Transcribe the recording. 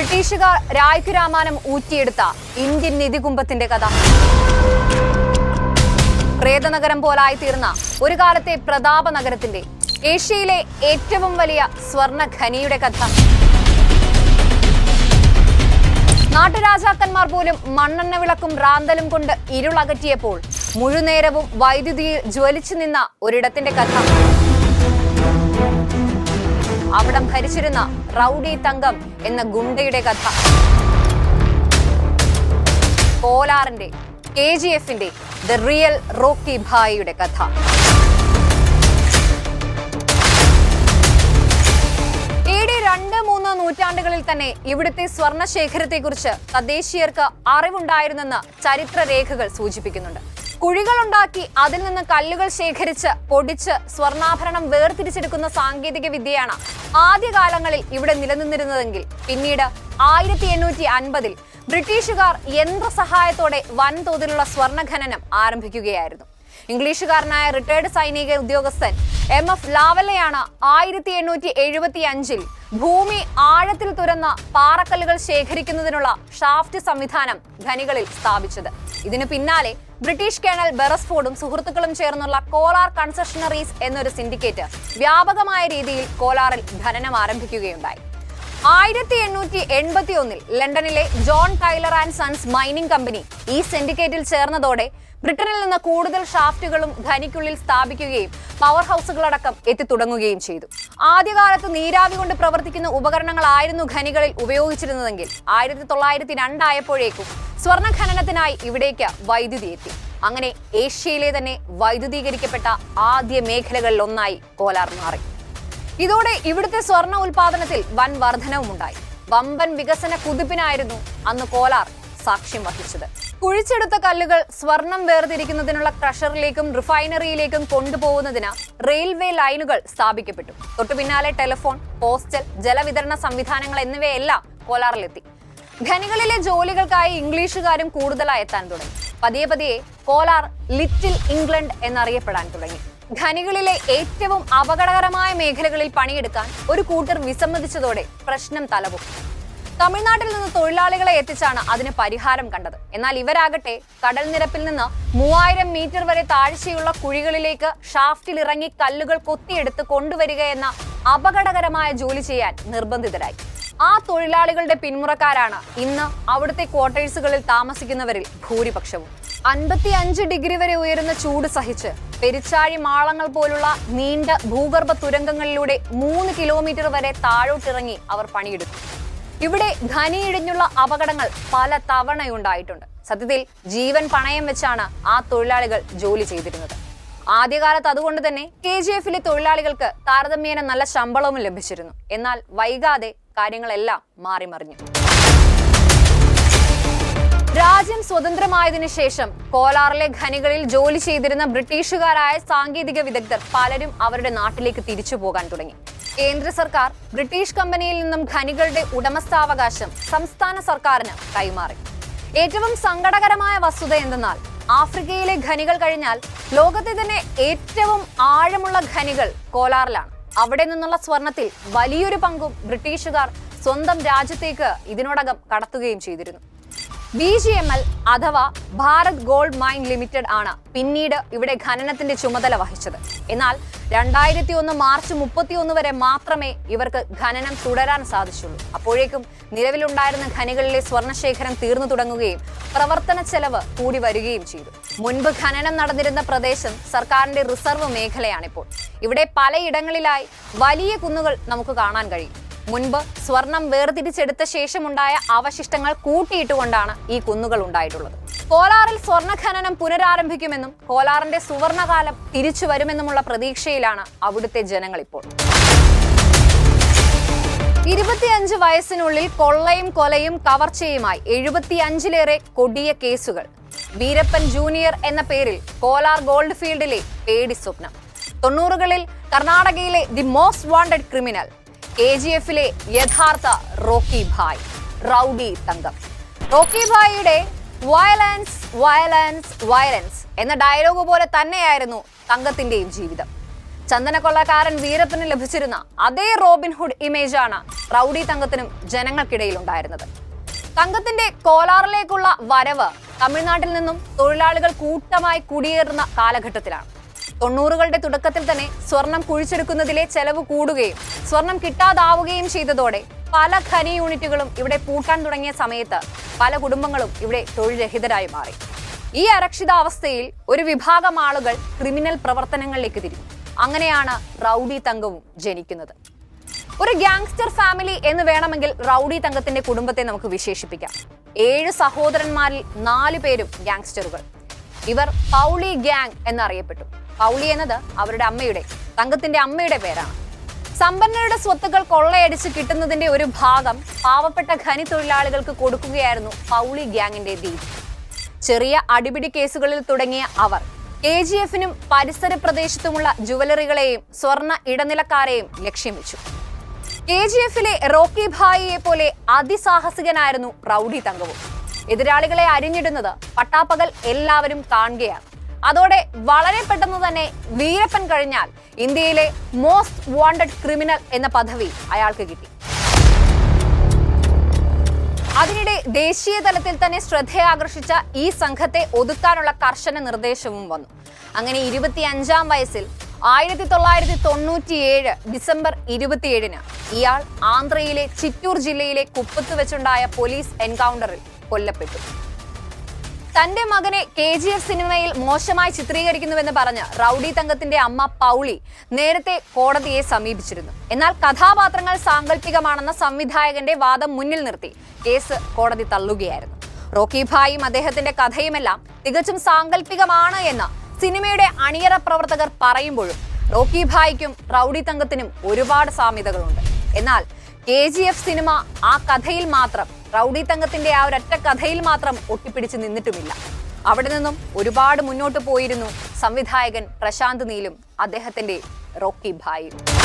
ബ്രിട്ടീഷുകാർ രായ്ക്കുരാമാനം ഊറ്റിയെടുത്ത ഇന്ത്യൻ നിധികുംഭത്തിന്റെ കഥ. പ്രേതനഗരം പോലായി തീർന്ന ഒരു കാലത്തെ പ്രതാപ നഗരത്തിന്റെ ഏഷ്യയിലെ ഏറ്റവും വലിയ സ്വർണ ഖനിയുടെ കഥ. നാട്ടുരാജാക്കന്മാർ പോലും മണ്ണെണ്ണ വിളക്കും റാന്തലും കൊണ്ട് ഇരുളകറ്റിയപ്പോൾ മുഴുനേരവും വൈദ്യുതിയിൽ ജ്വലിച്ചു നിന്ന ഒരിടത്തിന്റെ കഥ. അവിടം ഭരിച്ചിരുന്ന റൌഡി തങ്കം എന്ന ഗുണ്ടയുടെ കഥ. കോലാറിന്റെ കെ ജി എഫിന്റെ ദ റിയൽ റോക്കി ഭായിയുടെ കഥ. എ നൂറ്റാണ്ടുകളിൽ തന്നെ ഇവിടുത്തെ സ്വർണശേഖരത്തെക്കുറിച്ച് തദ്ദേശീയർക്ക് അറിവുണ്ടായിരുന്നെന്ന് ചരിത്രരേഖകൾ സൂചിപ്പിക്കുന്നുണ്ട്. കുഴികളുണ്ടാക്കി അതിൽ നിന്ന് കല്ലുകൾ ശേഖരിച്ച് പൊടിച്ച് സ്വർണാഭരണം വേർതിരിച്ചെടുക്കുന്ന സാങ്കേതിക വിദ്യയാണ് ആദ്യകാലങ്ങളിൽ ഇവിടെ നിലനിന്നിരുന്നതെങ്കിൽ പിന്നീട് ആയിരത്തി എണ്ണൂറ്റി അൻപതിൽ ബ്രിട്ടീഷുകാർ യന്ത്രസഹായത്തോടെ വൻതോതിലുള്ള സ്വർണഖനനം ആരംഭിക്കുകയായിരുന്നു. ഇംഗ്ലീഷുകാരനായ റിട്ടയർഡ് സൈനിക ഉദ്യോഗസ്ഥൻ എം എഫ് ലാവലയാണ് ആയിരത്തി എണ്ണൂറ്റി എഴുപത്തി അഞ്ചിൽ ഭൂമി ആഴത്തിൽ തുരന്ന പാറക്കല്ലുകൾ ശേഖരിക്കുന്നതിനുള്ള ഷാഫ്റ്റ് സംവിധാനം ഖനികളിൽ സ്ഥാപിച്ചത്. ഇതിനു പിന്നാലെ ബ്രിട്ടീഷ് കേണൽ ബെറസ്ഫോർഡും സുഹൃത്തുക്കളും ചേർന്നുള്ള കോലാർ കൺസെഷണറീസ് എന്നൊരു സിൻഡിക്കേറ്റ് വ്യാപകമായ രീതിയിൽ കോലാറിൽ ഖനനം ആരംഭിക്കുകയുണ്ടായി. ആയിരത്തി എണ്ണൂറ്റി എൺപത്തി ഒന്നിൽ ലണ്ടനിലെ John Tyler and sons mining company ഈ സിൻഡിക്കേറ്റിൽ ചേർന്നതോടെ ബ്രിട്ടനിൽ നിന്ന് കൂടുതൽ ഷാഫ്റ്റുകളും ഖനിക്കുള്ളിൽ സ്ഥാപിക്കുകയും പവർ ഹൗസുകളടക്കം എത്തിത്തുടങ്ങുകയും ചെയ്തു. ആദ്യകാലത്ത് നീരാവി കൊണ്ട് പ്രവർത്തിക്കുന്ന ഉപകരണങ്ങളായിരുന്നു ഖനികളിൽ ഉപയോഗിച്ചിരുന്നതെങ്കിൽ ആയിരത്തി തൊള്ളായിരത്തി രണ്ടായപ്പോഴേക്കും സ്വർണ ഖനനത്തിനായി ഇവിടേക്ക് വൈദ്യുതി എത്തി. അങ്ങനെ ഏഷ്യയിലെ തന്നെ വൈദ്യുതീകരിക്കപ്പെട്ട ആദ്യ മേഖലകളിലൊന്നായി കോലാർ മാറി. ഇതോടെ ഇവിടുത്തെ സ്വർണ ഉൽപാദനത്തിൽ വൻ വർധനവുമുണ്ടായി. വമ്പൻ വികസന കുതിപ്പിനായിരുന്നു അന്ന് കോലാർ സാക്ഷ്യം വഹിച്ചത്. കുഴിച്ചെടുത്ത കല്ലുകൾ സ്വർണം വേർതിരിക്കുന്നതിനുള്ള ക്രഷറിലേക്കും റിഫൈനറിയിലേക്കും കൊണ്ടുപോകുന്നതിന് റെയിൽവേ ലൈനുകൾ സ്ഥാപിക്കപ്പെട്ടു. തൊട്ടു പിന്നാലെ ടെലിഫോൺ പോസ്റ്റൽ ജലവിതരണ സംവിധാനങ്ങൾ എന്നിവയെല്ലാം കോലാറിലെത്തി. ഖനികളിലെ ജോലികൾക്കായി ഇംഗ്ലീഷുകാരും കൂടുതലായി എത്താൻ തുടങ്ങി. പതിയെ പതിയെ കോലാർ ലിറ്റിൽ ഇംഗ്ലണ്ട് എന്നറിയപ്പെടാൻ തുടങ്ങി. ഖനികളിലെ ഏറ്റവും അപകടകരമായ മേഖലകളിൽ പണിയെടുക്കാൻ ഒരു കൂട്ടർ വിസമ്മതിച്ചതോടെ പ്രശ്നം തലപൊക്കി തമിഴ്നാട്ടിൽ നിന്ന് തൊഴിലാളികളെ എത്തിച്ചാണ് അതിന് പരിഹാരം കണ്ടത്. എന്നാൽ ഇവരാകട്ടെ കടൽ നിരപ്പിൽ നിന്ന് മൂവായിരം മീറ്റർ വരെ താഴ്ചയുള്ള കുഴികളിലേക്ക് ഷാഫ്റ്റിൽ ഇറങ്ങി കല്ലുകൾ കൊത്തിയെടുത്ത് കൊണ്ടുവരിക എന്ന അപകടകരമായ ജോലി ചെയ്യാൻ നിർബന്ധിതരായി. ആ തൊഴിലാളികളുടെ പിന്മുറക്കാരാണ് ഇന്ന് അവിടുത്തെ ക്വാർട്ടേഴ്സുകളിൽ താമസിക്കുന്നവരിൽ ഭൂരിപക്ഷവും. അൻപത്തി അഞ്ച് ഡിഗ്രി വരെ ഉയരുന്ന ചൂട് സഹിച്ച് പെരിച്ചാഴി മാളങ്ങൾ പോലുള്ള നീണ്ട ഭൂഗർഭ തുരങ്കങ്ങളിലൂടെ മൂന്ന് കിലോമീറ്റർ വരെ താഴോട്ടിറങ്ങി അവർ പണിയെടുക്കും ഇവിടെ ഖനിയിടിഞ്ഞുള്ള അപകടങ്ങൾ പല തവണയുണ്ടായിട്ടുണ്ട്. സത്യത്തിൽ ജീവൻ പണയം വെച്ചാണ് ആ തൊഴിലാളികൾ ജോലി ചെയ്തിരുന്നത്. ആദ്യകാലത്ത് അതുകൊണ്ട് തന്നെ കെ ജി എഫിലെ തൊഴിലാളികൾക്ക് താരതമ്യേന നല്ല ശമ്പളവും ലഭിച്ചിരുന്നു. എന്നാൽ വൈകാതെ കാര്യങ്ങളെല്ലാം മാറിമറിഞ്ഞു. രാജ്യം സ്വതന്ത്രമായതിനു ശേഷം കോലാറിലെ ഖനികളിൽ ജോലി ചെയ്തിരുന്ന ബ്രിട്ടീഷുകാരായ സാങ്കേതിക വിദഗ്ധർ പലരും അവരുടെ നാട്ടിലേക്ക് തിരിച്ചു പോകാൻ തുടങ്ങി. കേന്ദ്ര സർക്കാർ ബ്രിട്ടീഷ് കമ്പനിയിൽ നിന്നും ഖനികളുടെ ഉടമസ്ഥാവകാശം സംസ്ഥാന സർക്കാരിന് കൈമാറി. ഏറ്റവും സങ്കടകരമായ വസ്തുത എന്തെന്നാൽ ആഫ്രിക്കയിലെ ഖനികൾ കഴിഞ്ഞാൽ ലോകത്തെ തന്നെ ഏറ്റവും ആഴമുള്ള ഖനികൾ കോലാറിലാണ്. അവിടെ നിന്നുള്ള സ്വർണത്തിൽ വലിയൊരു പങ്കും ബ്രിട്ടീഷുകാർ സ്വന്തം രാജ്യത്തേക്ക് ഇതിനോടകം കടത്തുകയും ചെയ്തിരുന്നു. ബി ജി എം എൽ അഥവാ ഭാരത് ഗോൾഡ് മൈൻ ലിമിറ്റഡ് ആണ് പിന്നീട് ഇവിടെ ഖനനത്തിന്റെ ചുമതല വഹിച്ചത്. എന്നാൽ രണ്ടായിരത്തി ഒന്ന് മാർച്ച് മുപ്പത്തി ഒന്ന് വരെ മാത്രമേ ഇവർക്ക് ഖനനം തുടരാൻ സാധിച്ചുള്ളൂ. അപ്പോഴേക്കും നിലവിലുണ്ടായിരുന്ന ഖനികളിലെ സ്വർണശേഖരം തീർന്നു തുടങ്ങുകയും പ്രവർത്തന ചെലവ് കൂടി വരികയും ചെയ്തു. മുൻപ് ഖനനം നടന്നിരുന്ന പ്രദേശം സർക്കാരിന്റെ റിസർവ് മേഖലയാണിപ്പോൾ. ഇവിടെ പലയിടങ്ങളിലായി വലിയ കുന്നുകൾ നമുക്ക് കാണാൻ കഴിയും. മുൻപ് സ്വർണം വേർതിരിച്ചെടുത്ത ശേഷമുണ്ടായ അവശിഷ്ടങ്ങൾ കൂട്ടിയിട്ടുകൊണ്ടാണ് ഈ കുന്നുകൾ ഉണ്ടായിട്ടുള്ളത്. കോലാറിൽ സ്വർണ ഖനനം പുനരാരംഭിക്കുമെന്നും കോലാറിന്റെ സുവർണകാലം തിരിച്ചു വരുമെന്നുമുള്ള പ്രതീക്ഷയിലാണ് അവിടുത്തെ ജനങ്ങൾ ഇപ്പോൾ. ഇരുപത്തിയഞ്ച് വയസ്സിനുള്ളിൽ കൊള്ളയും കൊലയും കവർച്ചയുമായി എഴുപത്തിയഞ്ചിലേറെ കൊടിയ കേസുകൾ. വീരപ്പൻ ജൂനിയർ എന്ന പേരിൽ കോലാർ ഗോൾഡ് ഫീൽഡിലെ പേടി സ്വപ്നം. തൊണ്ണൂറുകളിൽ കർണാടകയിലെ the most wanted criminal. K G എഫിലെ യഥാർത്ഥ Rocky Bhai rowdy Thangam. Rocky ഭായിയുടെ violence violence violence എന്ന ഡയലോഗ് പോലെ തന്നെയായിരുന്നു തങ്കത്തിന്റെയും ജീവിതം. ചന്ദനക്കൊള്ളക്കാരൻ വീരപ്പന് ലഭിച്ചിരുന്ന അതേ റോബിൻഹുഡ് ഇമേജാണ് റൌഡി തങ്കത്തിനും ജനങ്ങൾക്കിടയിൽ ഉണ്ടായിരുന്നത്. തങ്കത്തിന്റെ കോലാറിലേക്കുള്ള വരവ് തമിഴ്നാട്ടിൽ നിന്നും തൊഴിലാളികൾ കൂട്ടമായി കുടിയേറുന്ന കാലഘട്ടത്തിലാണ്. തൊണ്ണൂറുകളുടെ തുടക്കത്തിൽ തന്നെ സ്വർണം കുഴിച്ചെടുക്കുന്നതിലെ ചെലവ് കൂടുകയും സ്വർണം കിട്ടാതാവുകയും ചെയ്തതോടെ പല ഖനി യൂണിറ്റുകളും ഇവിടെ പൂട്ടാൻ തുടങ്ങിയ സമയത്ത് പല കുടുംബങ്ങളും ഇവിടെ തൊഴിൽരഹിതരായി മാറി. ഈ അരക്ഷിതാവസ്ഥയിൽ ഒരു വിഭാഗം ആളുകൾ ക്രിമിനൽ പ്രവർത്തനങ്ങളിലേക്ക് തിരിഞ്ഞു. അങ്ങനെയാണ് റൌഡി തങ്കവും ജനിക്കുന്നത്. ഒരു ഗ്യാങ്സ്റ്റർ ഫാമിലി എന്ന് വേണമെങ്കിൽ റൌഡി തങ്കത്തിന്റെ കുടുംബത്തെ നമുക്ക് വിശേഷിപ്പിക്കാം. ഏഴ് സഹോദരന്മാരിൽ നാലു പേരും ഗ്യാങ്സ്റ്ററുകൾ. ഇവർ പൗളി ഗ്യാങ് എന്നറിയപ്പെട്ടു. പൗളി എന്നത് അവരുടെ അമ്മയുടെ തങ്കത്തിന്റെ അമ്മയുടെ പേരാണ്. സമ്പന്നരുടെ സ്വത്തുക്കൾ കൊള്ളയടിച്ച് കിട്ടുന്നതിന്റെ ഒരു ഭാഗം പാവപ്പെട്ട ഖനി തൊഴിലാളികൾക്ക് കൊടുക്കുകയായിരുന്നു പൗളി ഗ്യാങ്ങിന്റെ രീതി. ചെറിയ അടിപിടി കേസുകളിൽ തുടങ്ങിയ അവർ കെ ജി എഫിനും പരിസര പ്രദേശത്തുമുള്ള ജുവലറികളെയും സ്വർണ ഇടനിലക്കാരെയും ലക്ഷ്യം വെച്ചു. കെ ജി എഫിലെ റോക്കി ഭായിയെ പോലെ അതിസാഹസികനായിരുന്നു റൗഡി തങ്കവും. എതിരാളികളെ അരിഞ്ഞിടുന്നത് പട്ടാപ്പകൽ എല്ലാവരും കാണുകയാണ്. അതോടെ വളരെ പെട്ടെന്ന് തന്നെ വീരപ്പൻ കഴിഞ്ഞാൽ ഇന്ത്യയിലെ മോസ്റ്റ് വാണ്ടഡ് ക്രിമിനൽ എന്ന പദവി അയാൾക്ക് കിട്ടി. അതിനിടെ ദേശീയ തലത്തിൽ തന്നെ ശ്രദ്ധയാകർഷിച്ച ഈ സംഘത്തെ ഒതുക്കാനുള്ള കർശന നിർദ്ദേശവും വന്നു. അങ്ങനെ ഇരുപത്തി അഞ്ചാം വയസ്സിൽ ആയിരത്തി തൊള്ളായിരത്തി തൊണ്ണൂറ്റിയേഴ് ഡിസംബർ ഇരുപത്തിയേഴിന് ഇയാൾ ആന്ധ്രയിലെ ചിറ്റൂർ ജില്ലയിലെ കുപ്പത്ത് വെച്ചുണ്ടായ പോലീസ് എൻകൗണ്ടറിൽ കൊല്ലപ്പെട്ടു. തന്റെ മകനെ കെ ജി എഫ് സിനിമയിൽ മോശമായി ചിത്രീകരിക്കുന്നുവെന്ന് പറഞ്ഞ് റൌഡി തങ്കത്തിന്റെ അമ്മ പൗളി നേരത്തെ കോടതിയെ സമീപിച്ചിരുന്നു. എന്നാൽ കഥാപാത്രങ്ങൾ സാങ്കല്പികമാണെന്ന സംവിധായകന്റെ വാദം മുന്നിൽ നിർത്തി കേസ് കോടതി തള്ളുകയായിരുന്നു. റോക്കി ഭായും അദ്ദേഹത്തിന്റെ കഥയുമെല്ലാം തികച്ചും സാങ്കല്പികമാണ് എന്ന് സിനിമയുടെ അണിയറ പ്രവർത്തകർ പറയുമ്പോഴും റോക്കി ഭായിക്കും റൌഡി തങ്കത്തിനും ഒരുപാട് സാമ്യതകളുണ്ട്. എന്നാൽ കെ സിനിമ ആ കഥയിൽ മാത്രം റൗഡി തങ്കത്തിന്റെ ആ ഒരൊറ്റ കഥയിൽ മാത്രം ഒട്ടിപ്പിടിച്ച് നിന്നിട്ടുമില്ല. അവിടെ നിന്നും ഒരുപാട് മുന്നോട്ട് പോയിരുന്നു സംവിധായകൻ പ്രശാന്ത് നീലും അദ്ദേഹത്തിന്റെ റോക്കി ഭായും.